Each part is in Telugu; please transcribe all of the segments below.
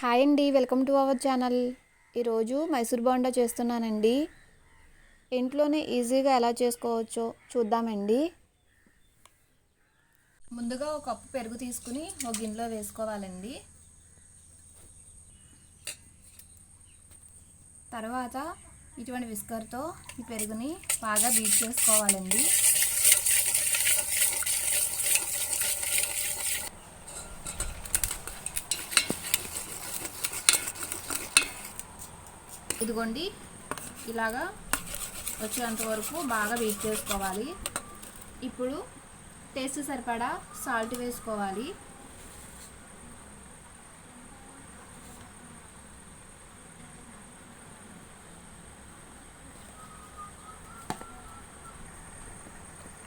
హాయ్ అండి వెల్కమ్ టు అవర్ ఛానల్. ఈరోజు మైసూర్ బోండా చేస్తున్నానండి. ఇంట్లోనే ఈజీగా ఎలా చేసుకోవచ్చో చూద్దామండి. ముందుగా ఒక కప్పు పెరుగు తీసుకుని ఒక గిన్నెలో వేసుకోవాలండి. తర్వాత ఇటువంటి విస్కర్తో ఈ పెరుగుని బాగా బీట్ చేసుకోవాలండి. ఇదిగోండి ఇలాగా వచ్చేంత వరకు బాగా బీట్ చేసుకోవాలి. ఇప్పుడు టేస్ట్ సరిపడా సాల్ట్ వేసుకోవాలి.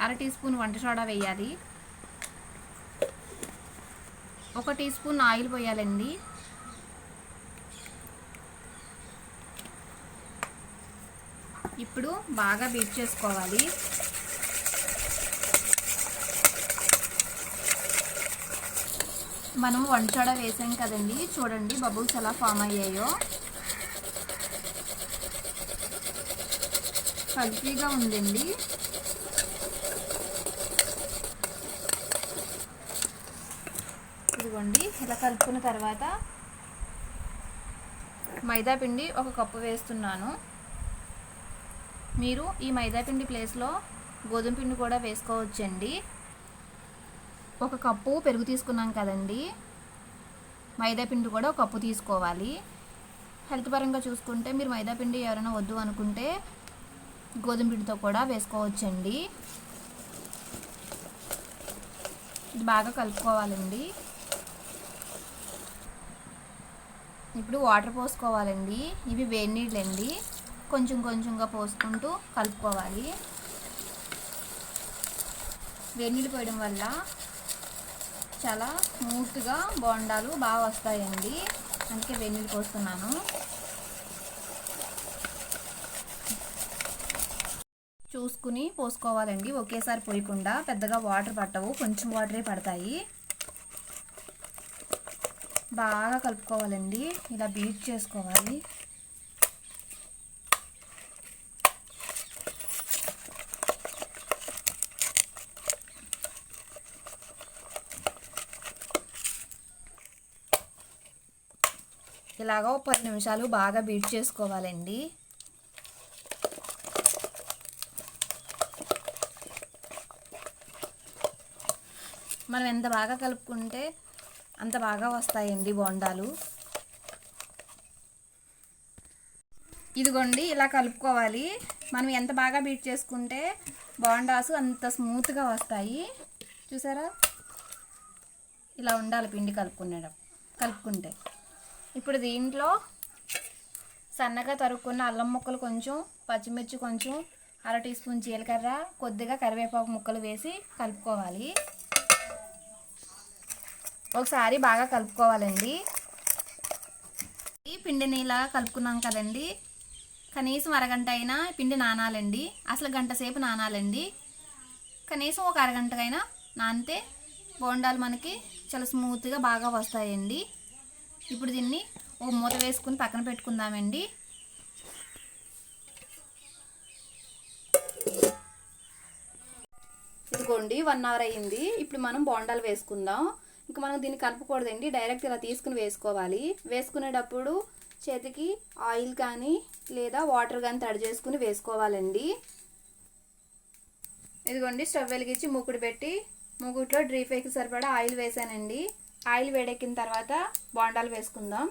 అర టీ స్పూన్ వంట సోడా వేయాలి. ఒక టీ స్పూన్ ఆయిల్ పోయాలండి. ఇప్పుడు బాగా బీట్ చేసుకోవాలి. మనం వంచడ వేసాం కదండి చూడండి బబుల్స్ ఎలా ఫామ్ అయ్యాయో. కల్తీగా ఉందండి. ఇదిగోండి ఇలా కలుపుకున్న తర్వాత మైదా పిండి ఒక కప్పు వేస్తున్నాను. మీరు ఈ మైదాపిండి ప్లేస్లో గోధుమ పిండి కూడా వేసుకోవచ్చండి. ఒక కప్పు పెరుగు తీసుకున్నాం కదండి. మైదాపిండి కూడా ఒక కప్పు తీసుకోవాలి. హెల్త్ పరంగా చూసుకుంటే మీరు మైదాపిండి ఎవరైనా వద్దు అనుకుంటే గోధుమ పిండితో కూడా వేసుకోవచ్చండి. ఇది బాగా కలుపుకోవాలండి. ఇప్పుడు వాటర్ పోసుకోవాలండి. ఇవి వేడి నీళ్ళండి. కొంచెం కొంచెంగా పోసుకుంటూ కలుపుకోవాలి. వేడి నీళ్ళు పోయడం వల్ల చాలా స్మూత్గా బోండాలు బాగా వస్తాయండి. అందుకే వెన్నీళ్ళు పోస్తున్నాను. చూసుకుని పోసుకోవాలండి. ఒకేసారి పోయకుండా పెద్దగా వాటర్ పట్టవు. కొంచెం వాటరే పడతాయి. బాగా కలుపుకోవాలండి. ఇలా బీట్ చేసుకోవాలి. ఇలాగ పది నిమిషాలు బాగా బీట్ చేసుకోవాలండి. మనం ఎంత బాగా కలుపుకుంటే అంత బాగా వస్తాయండి బోండాలు. ఇదిగోండి ఇలా కలుపుకోవాలి. మనం ఎంత బాగా బీట్ చేసుకుంటే బోండాస్ అంత స్మూత్గా వస్తాయి. చూసారా? ఇలా ఉండాలి పిండి కలుపుకునే కలుపుకుంటే. ఇప్పుడు దీంట్లో సన్నగా తరుక్కున్న అల్లం ముక్కలు కొంచెం పచ్చిమిర్చి కొంచెం అర టీ స్పూన్ జీలకర్ర కొద్దిగా కరివేపాకు ముక్కలు వేసి కలుపుకోవాలి. ఒకసారి బాగా కలుపుకోవాలండి. ఈ పిండిని ఇలా కలుపుకున్నాం కదండి. కనీసం అరగంట అయినా పిండి నానాలండి. అసలు గంట సేపు నానాలండి. కనీసం ఒక అరగంటకైనా నానితే బోండాలు మనకి చాలా స్మూత్గా బాగా వస్తాయండి. ఇప్పుడు దీన్ని ఒక మూత వేసుకుని పక్కన పెట్టుకుందామండి. ఇదిగోండి వన్ అవర్ అయ్యింది. ఇప్పుడు మనం బోండాలు వేసుకుందాం. ఇంకా మనం దీన్ని కలపకూడదండి. డైరెక్ట్ ఇలా తీసుకుని వేసుకోవాలి. వేసుకునేటప్పుడు చేతికి ఆయిల్ కానీ లేదా వాటర్ కానీ తడి చేసుకుని వేసుకోవాలండి. ఇదిగోండి స్టవ్ వెలిగించి మూకుడు పెట్టి మూకుట్లో డ్రీ ఫ్రైకి సరిపడా ఆయిల్ వేసానండి. ఆయిల్ వేడెక్కిన తర్వాత బోండాలు వేసుకుందాం.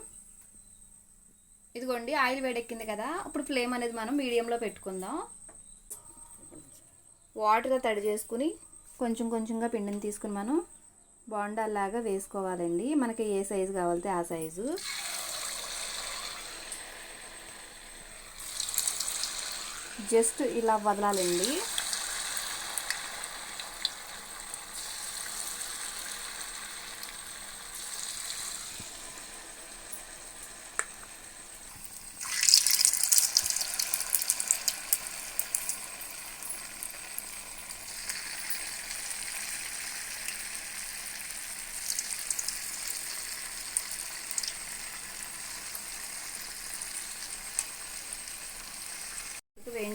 ఇదిగోండి ఆయిల్ వేడెక్కింది కదా. ఇప్పుడు ఫ్లేమ్ అనేది మనం మీడియంలో పెట్టుకుందాం. వాటర్తో తడి చేసుకుని కొంచెం కొంచెంగా పిండిని తీసుకుని మనం బోండాల్లాగా వేసుకోవాలండి. మనకి ఏ సైజు కావాలితే ఆ సైజు. జస్ట్ ఇలా వదలాలండి.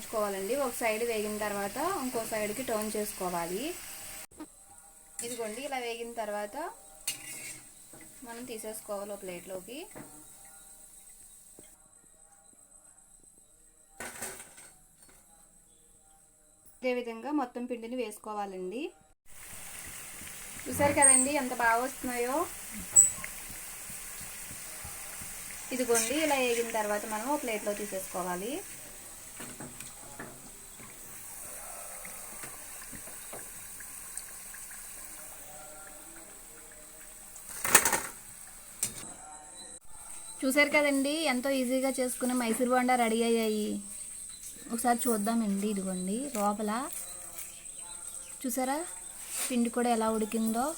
వేయించుకోవాలండి. ఒక సైడ్ వేగిన తర్వాత ఇంకో సైడ్కి టర్న్ చేసుకోవాలి. ఇదిగోండి ఇలా వేగిన తర్వాత మనం తీసేసుకోవాలి ఒక ప్లేట్లోకి. అదేవిధంగా మొత్తం పిండిని వేసుకోవాలండి. చూసారు కదండి ఎంత బాగా వస్తున్నాయో? ఇదిగోండి ఇలా వేగిన తర్వాత మనం ఒక ప్లేట్లో తీసేసుకోవాలి. చూసారు కదండి ఎంతో ఈజీగా చేసుకునే మైసూర్ బోండా రెడీ అయ్యాయి. ఒకసారి చూద్దామండి ఇదిగోండి లోపల. చూసారా? పిండి కూడా ఎలా ఉడికిందో.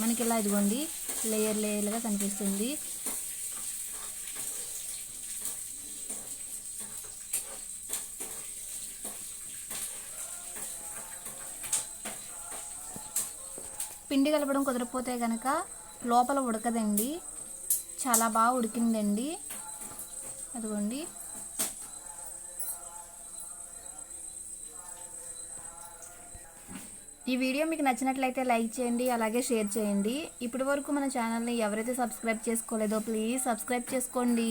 మనకి ఇలా ఇదిగోండి లేయర్ లేయర్గా కనిపిస్తుంది. పిండి కలపడం కుదరపోతే కనుక లోపల ఉడకదండి. చాలా బాగా ఉడికిందండి. అదిగోండి. ఈ వీడియో మీకు నచ్చినట్లయితే లైక్ చేయండి అలాగే షేర్ చేయండి. ఇప్పటి వరకు మన ఛానల్ని ఎవరైతే సబ్స్క్రైబ్ చేసుకోలేదో ప్లీజ్ సబ్స్క్రైబ్ చేసుకోండి.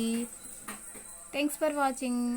Thanks for watching.